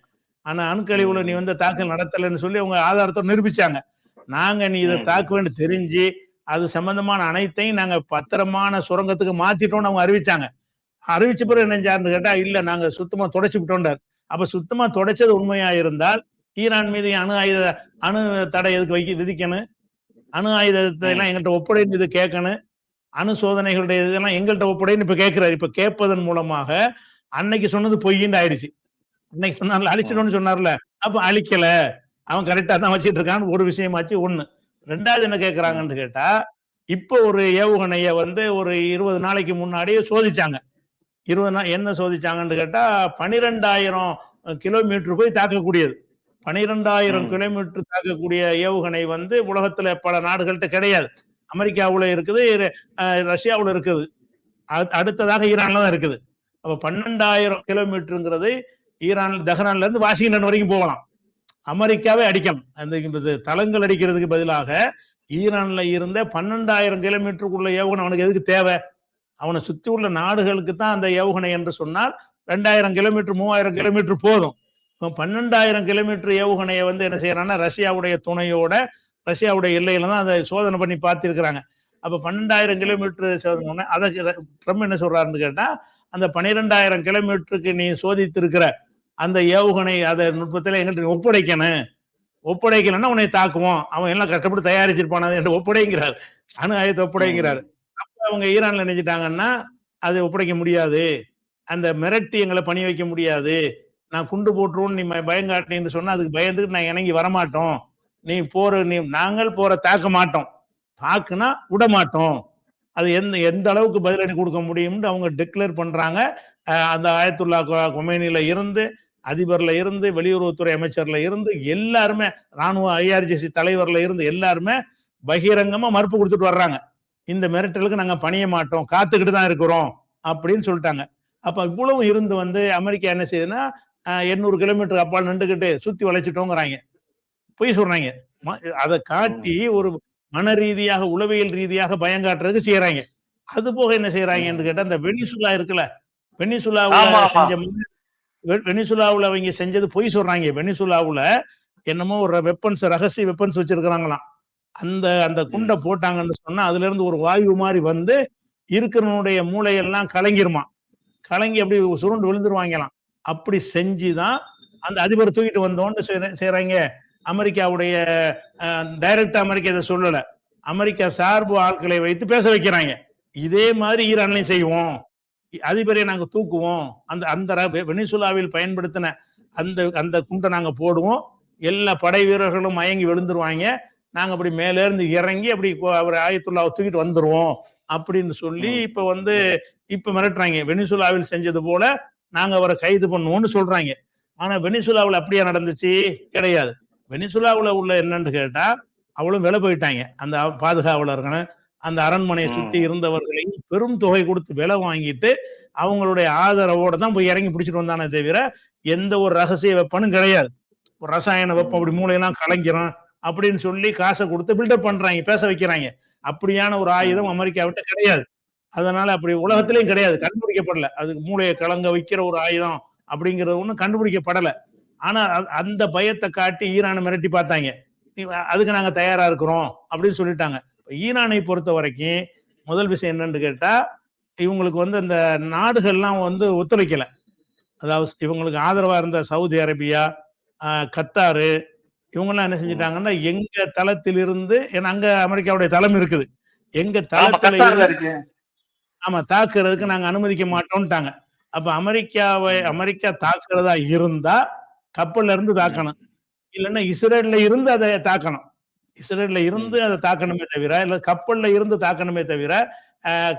S2: ஆனா அணுக்கழிவுல நீ வந்து தாக்கல் நடத்தலைன்னு சொல்லி அவங்க ஆதாரத்தை நிரூபிச்சாங்க. நாங்க நீ இதை. தாக்குவேன்னு தெரிஞ்சு அது சம்பந்தமான அனைத்தையும் நாங்க பத்திரமான சுரங்கத்துக்கு மாத்திட்டோம்னு அவங்க அறிவிச்சாங்க. அறிவிச்ச பிறகு என்ன செஞ்சாருன்னு கேட்டா இல்ல நாங்க சுத்தமா தொடச்சு விட்டோம்டார் அப்ப சுத்தமா தொடச்சது உண்மையா இருந்தால் ஈரான் மீது அணு ஆயுத அணு தடை எதுக்கு வைக்க விதிக்கணும்? அணு ஆயுதத்தை எல்லாம் எங்கள்கிட்ட ஒப்படைன்னு இது கேட்கணும். அணு சோதனைகளுடைய இதெல்லாம் எங்கள்கிட்ட ஒப்படைன்னு இப்ப கேட்கிறாரு. இப்ப கேட்பதன் மூலமாக அன்னைக்கு சொன்னது பொய்ன்னு ஆயிடுச்சு. அன்னைக்கு சொன்னார்ல அழிச்சிடணும்னு சொன்னார்ல. அப்ப அழிக்கல. அவன் கரெக்டா தான் வச்சிட்டு இருக்கான்னு ஒரு விஷயமாச்சு ஒண்ணு. ரெண்டாவது என்ன கேட்கறாங்கன்னு கேட்டா இப்போ ஒரு ஏவுகணைய வந்து ஒரு இருபது நாளைக்கு முன்னாடியே சோதிச்சாங்க. இருபது நாள் என்ன சோதிச்சாங்கன்னு கேட்டா பனிரெண்டாயிரம் கிலோமீட்டர் போய் தாக்கக்கூடியது. பனிரெண்டாயிரம். கிலோமீட்டர் தாக்கக்கூடிய ஏவுகணை வந்து உலகத்துல பல நாடுகள்கிட்ட கிடையாது. அமெரிக்காவுல இருக்குது ரஷ்யாவுல இருக்குது. அடு- அடுத்ததாக ஈரான்ல தான் இருக்குது. அப்ப பன்னெண்டாயிரம் கிலோமீட்டருங்கிறது ஈரான் தெஹ்ரான்ல இருந்து வாஷிங்டன் வரைக்கும் போகலாம். அமெரிக்காவே அடிக்கலாம் அந்த தளங்கள் அடிக்கிறதுக்கு பதிலாக ஈரான்ல இருந்த பன்னெண்டாயிரம் கிலோமீட்டருக்குள்ள ஏவுகணை அவனுக்கு எதுக்கு தேவை? அவனை சுற்றி உள்ள நாடுகளுக்கு தான் அந்த ஏவுகணை என்று சொன்னால் ரெண்டாயிரம் கிலோமீட்டர் மூவாயிரம் கிலோமீட்டர் போதும். இப்போ பன்னெண்டாயிரம் கிலோமீட்டர் ஏவுகணையை வந்து என்ன செய்யறான்னா ரஷ்யாவுடைய துணையோட ரஷ்யாவுடைய எல்லையில தான் அதை சோதனை பண்ணி பார்த்துருக்குறாங்க. அப்போ பன்னெண்டாயிரம் கிலோமீட்டர் சோதனை அதை ட்ரம்ப் என்ன சொல்றாருன்னு கேட்டால் அந்த பன்னிரெண்டாயிரம் கிலோமீட்டருக்கு நீ சோதித்திருக்கிற அந்த ஏவுகணை அதை நுட்பத்தில் எங்கள்கிட்ட நீ ஒப்படைக்கணும். ஒப்படைக்கலைன்னா உன்னை தாக்குவோம். அவன் எல்லாம் கஷ்டப்பட்டு தயாரிச்சிருப்பான் என்று ஒப்படைங்கிறார். அணு ஆயத்தை ஒப்படைங்கிறார். அவங்க ஈரான்ல நினைச்சிட்டாங்கன்னா அதை ஒப்படைக்க முடியாது. அந்த மிரட்டி எங்களை பணி வைக்க முடியாது. நான் குண்டு போட்டுருவோம் நீ ம- பயங்காட்டினு சொன்னா அதுக்கு பயந்துட்டு நான் இணங்கி வரமாட்டோம். நீ போற நீ நாங்கள் போற தாக்க மாட்டோம். தாக்குனா விட மாட்டோம். அது எந்த எந்த அளவுக்கு பதிலடி கொடுக்க முடியும்னு அவங்க டிக்ளேர் பண்றாங்க. அந்த ஆயத்துல்லா கொமேனியில இருந்து அதிபர்ல இருந்து வெளியுறவுத்துறை அமைச்சர்ல இருந்து எல்லாருமே ராணுவ ஐஆர்ஜிசி தலைவர்ல இருந்து எல்லாருமே பகிரங்கமா மறுப்பு கொடுத்துட்டு வர்றாங்க. இந்த மிரட்டலுக்கு நாங்க பணிய மாட்டோம் காத்துக்கிட்டு தான் இருக்கிறோம் அப்படின்னு சொல்லிட்டாங்க. அப்ப இவ்வளவு இருந்து வந்து அமெரிக்கா என்ன செய்யுதுன்னா எண்ணூறு கிலோமீட்டர் அப்பால் நின்றுகிட்டு சுத்தி வளைச்சிட்டோங்கிறாங்க. பொய் சொல்றாங்க. அதை காட்டி ஒரு மன ரீதியாக உளவியல் ரீதியாக பயங்காட்டுறதுக்கு செய்யறாங்க அது போக என்ன செய்யறாங்கன்னு கேட்டா இந்த வெனிசுலா இருக்குல்ல வெனிசுலாவுல. செஞ்ச வெனிசுலாவுல அவங்க செஞ்சது பொய் சொல்றாங்க. வெனிசுலாவுல என்னமோ ஒரு வெப்பன்ஸ் ரகசிய வெப்பன்ஸ் வச்சிருக்கிறாங்களாம். அந்த அந்த குண்டை போட்டாங்கன்னு சொன்னா அதுல இருந்து ஒரு வாயு மாதிரி வந்து இருக்கிறவனுடைய மூளையெல்லாம் கலங்கிருமா? கலங்கி அப்படி சுருண்டு விழுந்துருவாங்களாம். அப்படி செஞ்சுதான் அந்த அதிபர் தூக்கிட்டு வந்தோன்னு செய்றாங்க. அமெரிக்காவுடைய டைரக்ட் அமெரிக்கா இதை சொல்லல. அமெரிக்கா சார்பு ஆட்களை வைத்து பேச வைக்கிறாங்க. இதே மாதிரி ஈரான்லையும் செய்வோம். அதிபரை நாங்க தூக்குவோம். அந்த அந்த வெனிசுலாவில் பயன்படுத்தின அந்த அந்த குண்டை நாங்க போடுவோம். எல்லா படை வீரர்களும் மயங்கி விழுந்துருவாங்க. நாங்க அப்படி மேல இருந்து இறங்கி அப்படி அவர் ஆயத்துல்லாவை தூக்கிட்டு வந்துருவோம் அப்படின்னு சொல்லி இப்ப வந்து இப்ப மிரட்டுறாங்க. வெனிசுலாவில் செஞ்சது போல நாங்க அவரை கைது பண்ணுவோம்னு சொல்றாங்க. ஆனா வெனிசுலாவில் அப்படியா நடந்துச்சு கிடையாது. வெனிசுலாவுல உள்ள என்னன்னு கேட்டா அவளும் விலை போயிட்டாங்க. அந்த பாதுகாவலர்கள் அந்த அரண்மனையை
S3: ம்.
S2: சுத்தி இருந்தவர்களை பெரும் தொகை கொடுத்து விலை வாங்கிட்டு அவங்களுடைய ஆதரவோட தான் போய் இறங்கி பிடிச்சிட்டு வந்தானே தவிர எந்த ஒரு ரகசிய வெப்பனும் கிடையாது. ஒரு ரசாயன வெப்பம் அப்படி மூளையெல்லாம் கலங்கிறோம். அப்படின்னு சொல்லி காசை கொடுத்து பில்டப் பண்றாங்க பேச வைக்கிறாங்க. அப்படியான ஒரு ஆயுதம் அமெரிக்காவிட்ட கிடையாது. அதனால அப்படி உலகத்திலயும் கிடையாது கண்டுபிடிக்கப்படல. அதுக்கு மூளையை கலங்க வைக்கிற ஒரு ஆயுதம் அப்படிங்கிறது ஒன்றும் கண்டுபிடிக்கப்படல. ஆனா அந்த பயத்தை காட்டி ஈரானை மிரட்டி பார்த்தாங்க. அதுக்கு நாங்க தயாரா இருக்கிறோம் அப்படின்னு சொல்லிட்டாங்க. ஈரானை பொறுத்த வரைக்கும் முதல் விஷயம் என்னன்னு கேட்டா இவங்களுக்கு வந்து அந்த நாடுகள்லாம் வந்து ஒத்துழைக்கல. அதாவது இவங்களுக்கு ஆதரவா இருந்த சவுதி அரேபியா கத்தாரு இவங்கெல்லாம் என்ன செஞ்சிட்டாங்கன்னா எங்க தளத்திலிருந்து ஏன்னா அங்க அமெரிக்காவுடைய தளம் இருக்குது. எங்க தளத்துல இருந்து ஆமா தாக்குறதுக்கு நாங்க அனுமதிக்க மாட்டோம்ட்டாங்க. அப்ப அமெரிக்காவை அமெரிக்கா தாக்குறதா இருந்தா கப்பல்ல இருந்து தாக்கணும். இல்லைன்னா இஸ்ரேல்ல இருந்து அதை தாக்கணும். இஸ்ரேல்ல இருந்து அதை தாக்கணுமே தவிர இல்ல கப்பல்ல இருந்து தாக்கணுமே தவிர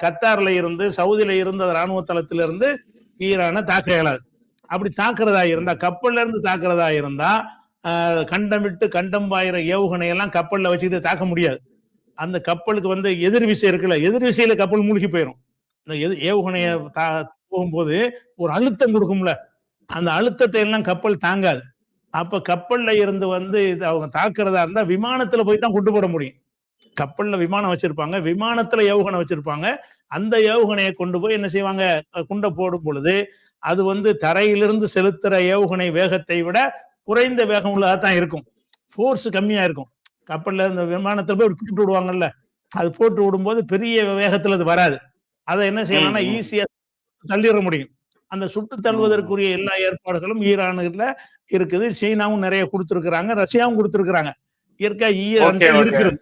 S2: கத்தார்ல இருந்து சவுதியில இருந்து ராணுவ தளத்துல இருந்து ஈரானை தாக்க இயலாது. அப்படி தாக்குறதா இருந்தா கப்பல்ல இருந்து தாக்குறதா இருந்தா கண்டம் விட்டு கண்டம் பாயிற ஏவுகணை எல்லாம் வச்சுக்கிட்டு தாக்க முடியாது. அந்த கப்பலுக்கு வந்து எதிர் விசை இருக்குல்ல எதிர் விசையில கப்பல் மூழ்கி போயிடும் இந்த எது ஏவுகணையை தா- போகும்போது ஒரு அழுத்தம் கொடுக்கும்ல. அந்த அழுத்தத்தை எல்லாம் கப்பல் தாங்காது. அப்ப கப்பல்ல இருந்து வந்து இது அவங்க தாக்குறதா இருந்தா விமானத்துல போய் தான் கொண்டு போட முடியும். கப்பல்ல விமானம் வச்சிருப்பாங்க விமானத்துல ஏவுகணை வச்சிருப்பாங்க. அந்த ஏவுகணையை கொண்டு போய் என்ன செய்வாங்க? குண்டை போடும் பொழுது அது வந்து தரையிலிருந்து செலுத்துற ஏவுகணை வேகத்தை விட குறைந்த வேகம் உள்ளதா தான் இருக்கும். ஃபோர்ஸ் கம்மியா இருக்கும். கப்பல்ல இந்த விமானத்துல போய் போட்டு விடுவாங்கல்ல அது போட்டு விடும்போது பெரிய வேகத்துல அது வராது. அதை என்ன செய்யலாம்னா
S3: ம், ம்.
S2: ஈஸியா தள்ளிட முடியும். அந்த சுட்டு தள்ளுவதற்குரிய எல்லா ஏற்பாடுகளும் ஈரானுல இருக்குது. சீனாவும் நிறைய கொடுத்துருக்குறாங்க ரஷ்யாவும் கொடுத்துருக்குறாங்க. இயற்கை ஈரான்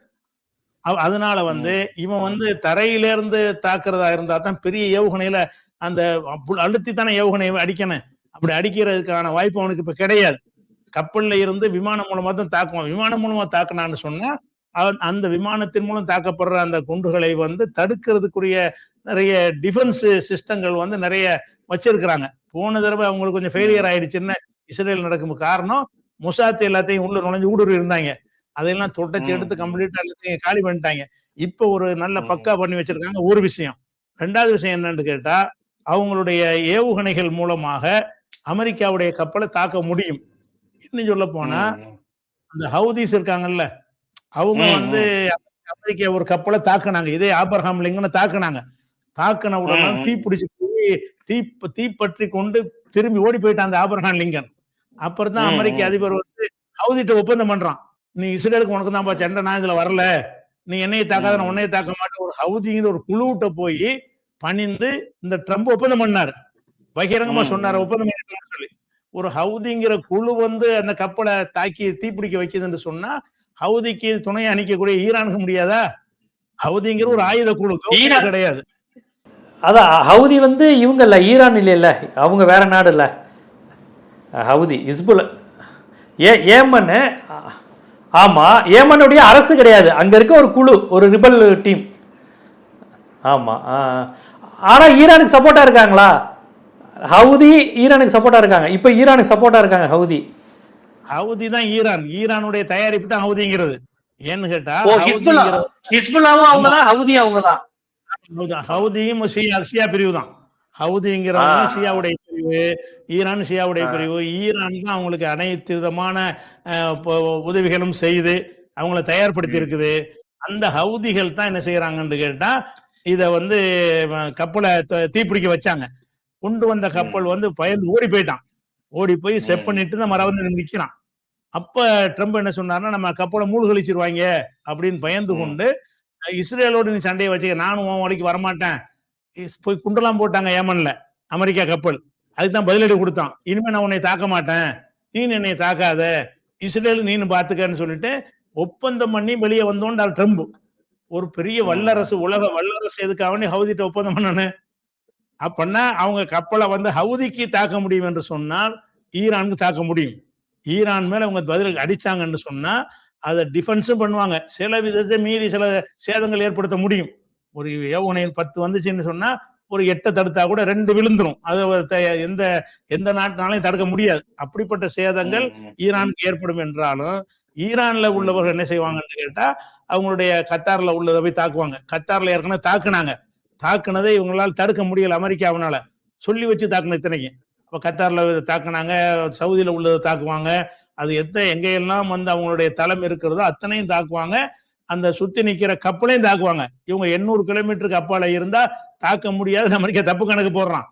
S2: அவ- அதனால வந்து இவன் வந்து தரையில இருந்து தாக்குறதா இருந்தா தான் பெரிய ஏவுகணையில அந்த அழுத்தி தானே ஏவுகணை அடிக்கணும். அப்படி அடிக்கிறதுக்கான வாய்ப்பு அவனுக்கு இப்ப கிடையாது. கப்பல்ல இருந்து விமானம் மூலமா தான் தாக்குவான் விமானம் மூலமா தாக்குனான்னு சொன்னா அவன் அந்த விமானத்தின் மூலம் தாக்கப்படுற அந்த குண்டுகளை வந்து தடுக்கிறதுக்குரிய நிறைய டிஃபென்ஸ் சிஸ்டங்கள் வந்து நிறைய வச்சிருக்கிறாங்க. போன தடவை அவங்களுக்கு கொஞ்சம் ஃபெயிலியர் ஆயிடுச்சுன்னு இஸ்ரேல் நடக்கும் காரணம் முசாத் எல்லாத்தையும் உள்ள நுழைஞ்சு ஊடுருவி இருந்தாங்க. அதையெல்லாம் தொடச்சி
S3: ம்.
S2: எடுத்து கம்ப்ளீட்டா எல்லாத்தையும் காலி பண்ணிட்டாங்க. இப்போ ஒரு நல்ல. பக்கா பண்ணி வச்சிருக்காங்க. ஒரு விஷயம். ரெண்டாவது விஷயம் என்னன்னு கேட்டா அவங்களுடைய ஏவுகணைகள் மூலமாக அமெரிக்காவுடைய கப்பலை தாக்க முடியும். இன்னும் சொல்ல போனா அந்த ஹவுதிஸ் இருக்காங்கல்ல அவங்க வந்து அமெரிக்கா ஒரு கப்பலை தாக்குனாங்க. இதே ஆபரகாம் லிங்கனை தாக்குனாங்க. தாக்குன உடனே. தீ பிடிச்சு போய் தீ தீப்பற்றி கொண்டு திரும்பி ஓடி போயிட்டான் அந்த ஆபரகாம் லிங்கன். அப்புறம் தான் அமெரிக்க. அதிபர் வந்து ஹவுதிட்ட ஒப்பந்தம் பண்றான். நீ இஸ்ரேலுக்கு உனக்கு தான் சண்டை நான் இதுல வரல. நீ என்னையை தாக்காத நான். உன்னையை தாக்க மாட்டேன். ஒரு ஹவுதிங்கிற ஒரு குழுவிட்ட போய் பணிந்து இந்த ட்ரம்ப் ஒப்பந்தம் பண்ணாரு. பகிரங்கமா சொன்னாரு. ஒப்பந்தம் சொல்லி. ஒரு ஹவுதிங்கிற குழு வந்து அந்த கப்பலை தாக்கி தீப்பிடிக்க வைக்குதுன்னு சொன்னா ஹவுதிக்கு துணையை அணிக்கக்கூடிய ஈரானுக்கு முடியாதா? ஹவுதிங்கிற ஒரு ஆயுத குழு. கிடையாது.
S1: அதான் ஹவுதி வந்து இவங்க இல்ல ஈரான் இல்லைல்ல அவங்க வேற நாடு இல்ல ஹவுதி இஸ்புல் ஏ ஏமன் ஆமா ஏமனுடைய அரசு கிடையாது. அங்க இருக்க ஒரு குழு ஒரு ரிபல் டீம். ஆமா ஆ. ஆனா ஈரானுக்கு சப்போர்ட்டா இருக்காங்களா? ஹவுதி ஈரானுக்கு சப்போர்ட்டா இருக்காங்க. இப்போ ஈரானுக்கு சப்போர்ட்டா இருக்காங்க ஹவுதி.
S2: ஹவுதி தான் ஈரான். ஈரானுடைய தயாரிப்பு தான் ஹவுதிங்கிறது. ஏன்னு கேட்டா
S3: ஹிஸ்புல்லாவும் ஹவுதியும்
S2: ஷியா ஷியா பிரிவு தான். ஹவுதிங்கிறவங்க. ஷியாவுடைய பிரிவு ஈரான் ஷியாவுடைய. பிரிவு. ஈரான் தான் அவங்களுக்கு அனைத்து விதமான உதவிகளும் செய்து அவங்கள தயார்படுத்தி இருக்குது அந்த ஹவுதிகள் தான் என்ன செய்யறாங்கன்னு கேட்டா இத வந்து கப்பலை த- தீப்பிடிக்க வச்சாங்க. கொண்டு வந்த கப்பல் வந்து பயந்து ஓடி போயிட்டான். ஓடி போய் செப். பண்ணிட்டு தான் மறந்து நிக்கிறான். அப்ப ட்ரம்ப் என்ன சொன்னாருன்னா நம்ம கப்பலை மூழ்கடிச்சிருவாங்க அப்படின்னு பயந்து. கொண்டு இஸ்ரேலோட நீ சண்டையை வச்சுக்க நானும் உன் வழிக்கு வரமாட்டேன். போய் குண்டெல்லாம் போட்டாங்க ஏமன்ல அமெரிக்கா கப்பல். அதுக்கு தான் பதிலடி கொடுத்தான். இனிமே நான் உன்னை தாக்க மாட்டேன். நீ என்னை தாக்காத. இஸ்ரேல் நீனு பாத்துக்கன்னு சொல்லிட்டு ஒப்பந்தம் பண்ணி வெளியே வந்தோன்னு ட்ரம்ப். ஒரு பெரிய. வல்லரசு உலக வல்லரசு எதுக்காக ஹவுதிட்ட ஒப்பந்தம் பண்ணனு. அப்பன்னா அவங்க கப்பலை வந்து ஹவுதிக்கு தாக்க முடியும் என்று சொன்னால் ஈரானுக்கு தாக்க முடியும். ஈரான் மேல அவங்க பதில் அடிச்சாங்கன்னு சொன்னா அதை டிஃபென்ஸும் பண்ணுவாங்க. சில விதத்தை மீறி சில சேதங்கள் ஏற்படுத்த முடியும். ஒரு ஏவுகணையில் பத்து வந்துச்சுன்னு சொன்னா ஒரு எட்டை தடுத்தா கூட ரெண்டு விழுந்துரும். அது எந்த எந்த நாட்டினாலையும் தடுக்க முடியாது. அப்படிப்பட்ட சேதங்கள் ஈரானுக்கு ஏற்படும் என்றாலும் ஈரான்ல உள்ளவர்கள் என்ன செய்வாங்கன்னு கேட்டா அவங்களுடைய கத்தார்ல உள்ளதை போய் தாக்குவாங்க. கத்தார்ல ஏற்கனவே தாக்குனாங்க. தாக்குனதை இவங்களால் தடுக்க முடியல அமெரிக்காவினால சொல்லி வச்சு தாக்குன இத்தனைக்கு இப்போ கத்தாரில் தாக்குனாங்க சவுதியில் உள்ளதை தாக்குவாங்க. அது எத்த எங்கெல்லாம் வந்து அவங்களுடைய தளம் இருக்கிறதோ அத்தனையும் தாக்குவாங்க. அந்த சுத்தி நிற்கிற கப்பலையும் தாக்குவாங்க. இவங்க எண்ணூறு கிலோமீட்டருக்கு அப்பால இருந்தா தாக்க முடியாது அமெரிக்கா தப்பு கணக்கு போடுறான்.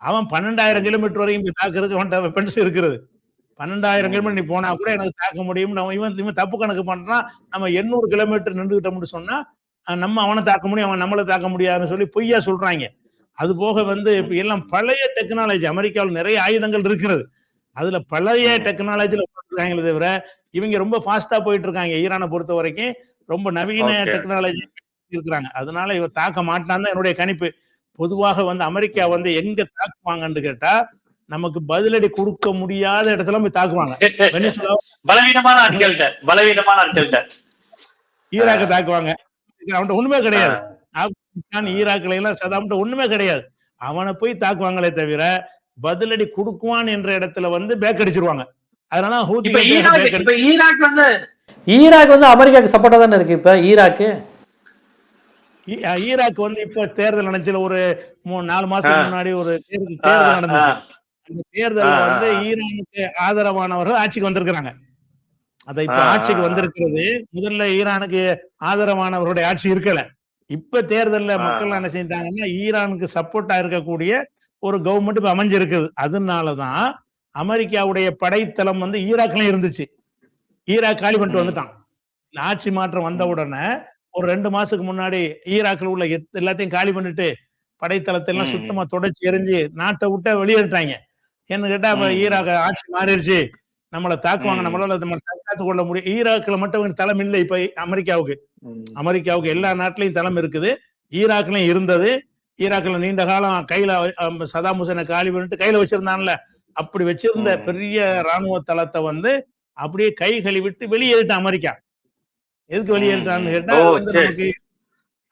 S2: அவன் பன்னெண்டாயிரம் கிலோமீட்டர் வரைக்கும் தாக்குறதுக்கு அவன்கிட்ட வெப்பன்ஸ் இருக்கிறது பன்னெண்டாயிரம் கிலோமீட்டர் நீ போனா கூட எனக்கு தாக்க முடியும் நம்ம இவன் இவன் தப்பு கணக்கு பண்றான். நம்ம எண்ணூறு கிலோமீட்டர் நின்றுகிட்டோம்னு சொன்னா நம்ம அவனை தாக்க முடியும் அவன் நம்மளை தாக்க முடியாதுன்னு சொல்லி பொய்யா சொல்றாங்க. அது போக வந்து இப்ப எல்லாம் பழைய டெக்னாலஜி அமெரிக்காவில் நிறைய ஆயுதங்கள் இருக்கிறது. அதுல பழைய
S3: ம்.
S2: டெக்னாலஜில போட்டுருக்காங்களே தவிர இவங்க ரொம்ப ஃபாஸ்டா போயிட்டு இருக்காங்க ஈரானை பொறுத்த வரைக்கும். ரொம்ப நவீன. டெக்னாலஜி இருக்கிறாங்க. அதனால இவ தாக்க மாட்டான் தான் என்னுடைய கணிப்பு. பொதுவாக வந்து அமெரிக்கா வந்து எங்க தாக்குவாங்கன்னு கேட்டா நமக்கு பதிலடி கொடுக்க முடியாத இடத்துல போய் தாக்குவாங்க.
S3: பலவீனமான ஆட்கள்கிட்ட பலவீனமான ஆட்கள்கிட்ட.
S2: ஈராக்க தாக்குவாங்க. அவன்கிட்ட ஒண்ணுமே கிடையாது. ஆப்கானிஸ்தான் ஈராக்ல எல்லாம் சதாம்கிட்ட ஒண்ணுமே கிடையாது. அவனை போய் தாக்குவாங்களே தவிர பதிலடி கொடுக்குவான் என்ற இடத்துல வந்து பேக் அடிச்சிருவாங்க. அதனால
S3: ஈராக் வந்து
S1: ஈராக் வந்து அமெரிக்காவுக்கு சப்போர்ட்டா தானே இருக்கு இப்ப? ஈராக்கு?
S2: ஈராக் வந்து இப்ப தேர்தல் நடந்துச்சுல ஒரு மூணு நாலு மாசத்துக்கு
S3: ஆ.
S2: முன்னாடி ஒரு தேர்தல் தேர்தல் நடந்துச்சு. அந்த தேர்தல்ல
S3: ஆ,
S2: வந்து. ஈரானுக்கு ஆதரவானவர்கள் ஆட்சிக்கு வந்திருக்கிறாங்க. அத இப்ப ஆட்சிக்கு. வந்திருக்கிறது முதல்ல ஈரானுக்கு ஆதரவானவருடைய ஆட்சி இருக்கல இப்ப தேர்தல்ல. மக்கள் என்ன செஞ்சாங்கன்னா ஈரானுக்கு சப்போர்ட்டா இருக்கக்கூடிய ஒரு கவர்மெண்ட் இப்ப அமைஞ்சிருக்குது அதனாலதான் அமெரிக்காவுடைய படைத்தளம் வந்து ஈராக்லயும் இருந்துச்சு ஈராக் காலி பண்ணிட்டு. வந்துட்டான் இந்த ஆட்சி மாற்றம் வந்த உடனே ஒரு ரெண்டு மாசத்துக்கு முன்னாடி ஈராக்ல உள்ள எல்லாத்தையும் காலி பண்ணிட்டு படைத்தளத்தை எல்லாம். சுத்தமா தொடச்சி எரிஞ்சு நாட்டை விட்டு வெளியேறிட்டாங்க என்ன கேட்டா. ஈராக் ஆட்சி மாறிடுச்சு நம்மளை தாக்குவாங்க. நம்மளால நம்ம தற்காத்து கொள்ள முடியும் ஈராக்ல மட்டும் தளம் இல்லை இப்ப அமெரிக்காவுக்கு. அமெரிக்காவுக்கு எல்லா நாட்டிலையும் தளம் இருக்குது. ஈராக்லயும் இருந்தது. ஈராக்ல நீண்ட காலம் கையில சதாம் ஹுசேனை காலி பண்ணிட்டு கையில வச்சிருந்தான்ல. அப்படி வச்சிருந்த. பெரிய ராணுவ தளத்தை வந்து அப்படியே கை கழுவிட்டு வெளியேறிட்டான் அமெரிக்கா. எதுக்கு வெளியேறிட்டான்னு. கேட்டா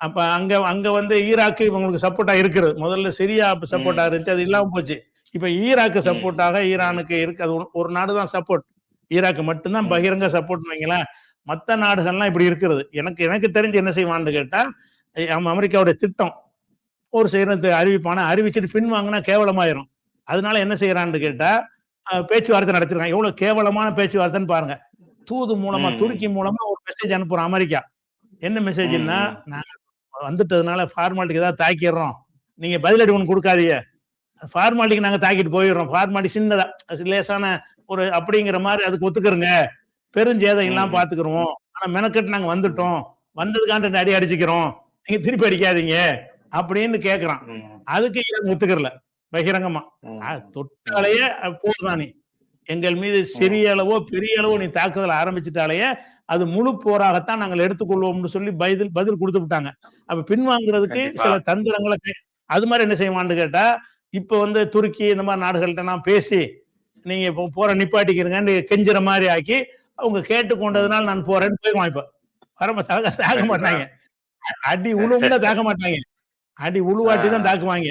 S2: அப்ப அங்க அங்க வந்து ஈராக்கு இவங்களுக்கு சப்போர்ட்டா இருக்கிறது முதல்ல சிரியா சப்போர்ட்டா. இருந்துச்சு. அது இல்லாம போச்சு. இப்ப ஈராக்கு சப்போர்ட்டாக ஈரானுக்கு இருக்கு. அது ஒரு- நாடு தான் சப்போர்ட் ஈராக்கு மட்டும்தான் பகிரங்க சப்போர்ட் வைங்களேன். மற்ற நாடுகள்லாம் இப்படி இருக்கிறது எனக்கு எனக்கு தெரிஞ்சு என்ன செய்வான்னு கேட்டா அஹ் நம்ம அமெரிக்காவுடைய திட்டம். ஒரு செய்யறது அறிவிப்பான. அறிவிச்சுட்டு பின் வாங்கினா கேவலமாயிரும். அதனால என்ன செய்யறான்னு கேட்டா அஹ் பேச்சுவார்த்தை நடத்திருக்காங்க. எவ்வளவு கேவலமான பேச்சுவார்த்தைன்னு பாருங்க. தூது மூலமா. துருக்கி மூலமா ஒரு மெசேஜ் அனுப்புறோம் அமெரிக்கா. என்ன மெசேஜ்னா
S3: ம்.
S2: நாங்க வந்துட்டதுனால ஃபார்மாலிட்டிக்கு ஏதாவது தாக்கிடுறோம். நீங்க பதிலடி ஒன்று கொடுக்காதீங்க. ஃபார்மாலிட்டிக்கு நாங்க தாக்கிட்டு போயிடுறோம். ஃபார்மாலிட்டி சின்னதா அது லேசான ஒரு அப்படிங்கிற மாதிரி அதுக்கு ஒத்துக்கிறோங்க பெருஞ்சேதம் இல்லாம
S3: ம்.
S2: பாத்துக்கிறோம் ஆனா மெனக்கெட்டு நாங்க வந்துட்டோம். வந்ததுக்காண்டு அடி அடிச்சுக்கிறோம். நீங்க திருப்பி அடிக்காதீங்க. அப்படின்னு கேக்குறான்.
S3: ம்.
S2: அதுக்கு ஈரான் ஒத்துக்கிறல. பகிரங்கமா. தொட்டாலேயே போதுதான் நீ. எங்கள் மீது சிறிய அளவோ பெரிய அளவோ நீ தாக்குதல் ஆரம்பிச்சிட்டாலேயே அது முழு போராகத்தான் நாங்கள் எடுத்துக்கொள்வோம்னு சொல்லி பதில் பதில் கொடுத்து விட்டாங்க. அப்ப பின்வாங்குறதுக்கு. சில தந்திரங்களை அது மாதிரி என்ன செய்வான்னு கேட்டா இப்ப வந்து துருக்கி இந்த மாதிரி நாடுகள்கிட்ட நான் பேசி நீங்க இப்போ போற நிப்பாட்டிக்கிறீங்கன்னு கெஞ்சுற மாதிரி ஆக்கி அவங்க கேட்டுக்கொண்டதுனால நான் போறேன்னு போயிடுவான் இப்ப. வரம்ப தாக்க தாக்க மாட்டாங்க. அடி உழுவுல தாக்க மாட்டாங்க. அடி உழுவாட்டி தான் தாக்குவாங்க.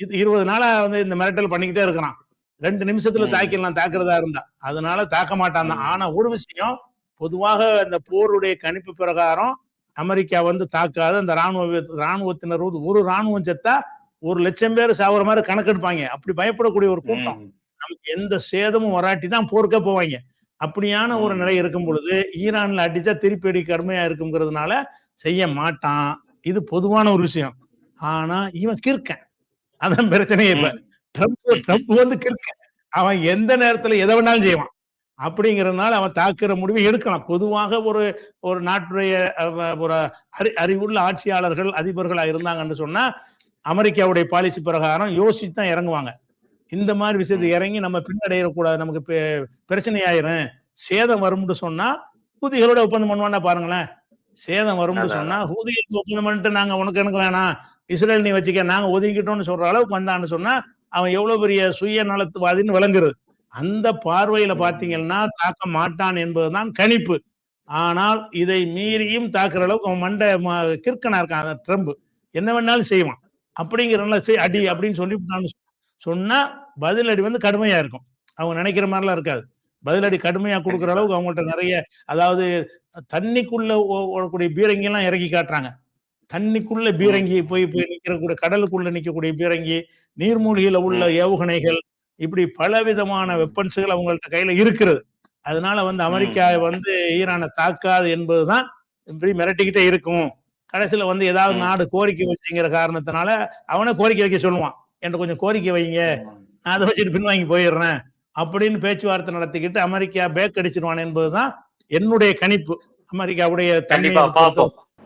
S2: இது இருபது நாளா வந்து இந்த மிரட்டல் பண்ணிக்கிட்டே இருக்கிறான். ரெண்டு நிமிஷத்துல. தாக்கிடலாம் தாக்குறதா இருந்தா. அதனால தாக்க மாட்டான் தான். ஆனா ஒரு விஷயம் பொதுவாக இந்த போருடைய கணிப்பு பிரகாரம் அமெரிக்கா வந்து தாக்காத அந்த ராணுவ ராணுவத்தினர் ஒரு- ஒரு ராணுவம் செத்தா ஒரு லட்சம் பேர் சாவற மாதிரி கணக்கெடுப்பாங்க அப்படி பயப்படக்கூடிய ஒரு கூட்டம். நமக்கு எந்த சேதமும் வராட்டி தான் போருக்க போவாங்க. அப்படியான ஒரு. நிலை இருக்கும் பொழுது ஈரான்ல அடிச்சா திருப்பி அடி கடுமையா இருக்குங்கிறதுனால செய்ய மாட்டான். இது பொதுவான ஒரு விஷயம். ஆனா இவன் கிறுக்கன். அதான் பிரச்சனையே இப்ப. ட்ரம்ப் ட்ரம்ப் வந்து கிறுக்கன். அவன் எந்த நேரத்துல எதை வேணாலும் செய்வான். அப்படிங்கறதுனால அவன் தாக்குற முடிவை எடுக்கலாம். பொதுவாக ஒரு ஒரு நாட்டுடைய ஒரு அறி அறிவுள்ள ஆட்சியாளர்கள் அதிபர்களா இருந்தாங்கன்னு சொன்னா அமெரிக்காவுடைய பாலிசி பிரகாரம் யோசிச்சு தான் இறங்குவாங்க. இந்த மாதிரி விஷயத்தை இறங்கி நம்ம பின்னடையக்கூடாது நமக்கு பிரச்சனை ஆயிரும் சேதம் வரும்னு சொன்னா ஹூதிகளோட ஒப்பந்தம் பண்ணுவான்னா பாருங்களேன். சேதம் வரும்னு. சொன்னா ஹூதிகளுக்கு ஒப்பந்தம் பண்ணிட்டு நாங்க உனக்கு எனக்கு வேணாம். இஸ்ரேல் நீ வச்சுக்க நாங்க ஒதுங்கிட்டோம்னு சொல்ற அளவுக்கு வந்தான்னு சொன்னா அவன் எவ்வளவு பெரிய சுயநலத்துவாதின்னு விளங்குறது. அந்த பார்வையில பாத்தீங்கன்னா தாக்க மாட்டான் என்பதுதான் கணிப்பு. ஆனால் இதை மீறியும் தாக்குற அளவுக்கு அவன் மண்டை கிறுக்கனா இருக்கான் அந்த ட்ரம்ப் என்ன வேணாலும் செய்வான். அப்படிங்கிறனால சரி அடி அப்படின்னு சொல்லி நான் சொன்னா பதிலடி வந்து கடுமையா இருக்கும். அவங்க நினைக்கிற மாதிரிலாம் இருக்காது. பதிலடி கடுமையா கொடுக்குற அளவுக்கு அவங்கள்ட்ட நிறைய அதாவது தண்ணிக்குள்ள ஓடக்கூடிய பீரங்கி எல்லாம் இறக்கி காட்டுறாங்க. தண்ணிக்குள்ள பீரங்கி போய் போய் நிக்கிறக்கூடிய கடலுக்குள்ள நிக்கக்கூடிய பீரங்கி நீர்மூழ்கியில உள்ள ஏவுகணைகள் இப்படி பல விதமான வெப்பன்ஸுகள் அவங்கள்ட்ட கையில இருக்கிறது. அதனால வந்து அமெரிக்கா வந்து ஈரானை தாக்காது என்பதுதான் இப்படி மிரட்டிக்கிட்டே இருக்கும். கடைசியில வந்து ஏதாவது. நாடு கோரிக்கை வச்சுங்கிற காரணத்தினால அவனை கோரிக்கை வைக்க சொல்லுவான். என்கிட்ட கொஞ்சம் கோரிக்கை வைங்க. நான் அதை வச்சுட்டு பின்வாங்கி போயிடுறேன். அப்படின்னு பேச்சுவார்த்தை நடத்திக்கிட்டு அமெரிக்கா பேக் அடிச்சிருவான் என்பதுதான் என்னுடைய கணிப்பு. அமெரிக்காவுடைய தன்மையை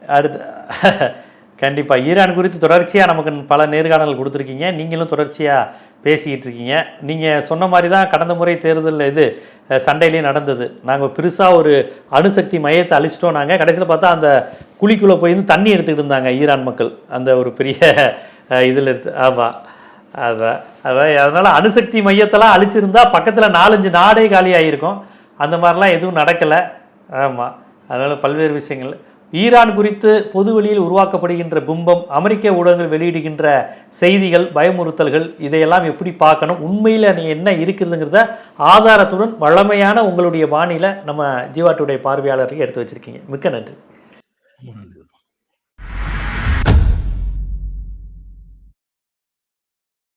S1: அடுத்து கண்டிப்பாக ஈரான் குறித்து தொடர்ச்சியாக நமக்கு பல நேர்காணல் கொடுத்துருக்கீங்க. நீங்களும் தொடர்ச்சியாக பேசிக்கிட்டு இருக்கீங்க. நீங்கள் சொன்ன மாதிரி தான் கடந்த முறை தேர்தலில் இது சண்டையிலே சண்டையிலேயே நடந்தது. நாங்கள் பெருசாக ஒரு அணுசக்தி மையத்தை அழிச்சிட்டோம் நாங்கள் கடைசியில் பார்த்தா அந்த குழிக்குள்ளே போய் தண்ணி எடுத்துக்கிட்டு இருந்தாங்க ஈரான் மக்கள். அந்த ஒரு பெரிய இதில் எடுத்து ஆமாம் அதான் அதான் அதனால் அணுசக்தி மையத்தெல்லாம் அழிச்சிருந்தா பக்கத்தில் நாலஞ்சு நாடே காலி ஆகியிருக்கும் அந்த மாதிரிலாம் எதுவும் நடக்கலை. ஆமாம் அதனால் பல்வேறு விஷயங்கள் ஈரான் குறித்து பொதுவெளியில் உருவாக்கப்படுகின்ற பிம்பம் அமெரிக்க ஊடகங்கள் வெளியிடுகின்ற செய்திகள் பயமுறுத்தல்கள் இதையெல்லாம் எப்படி பார்க்கணும் உண்மையில் நீ என்ன இருக்குதுங்கிறத ஆதாரத்துடன் வழமையான உங்களுடைய வானிலை நம்ம ஜீவாட்டுடைய பார்வையாளருக்கு எடுத்து வச்சிருக்கீங்க மிக்க நன்றி
S2: ரொம்ப நன்றி.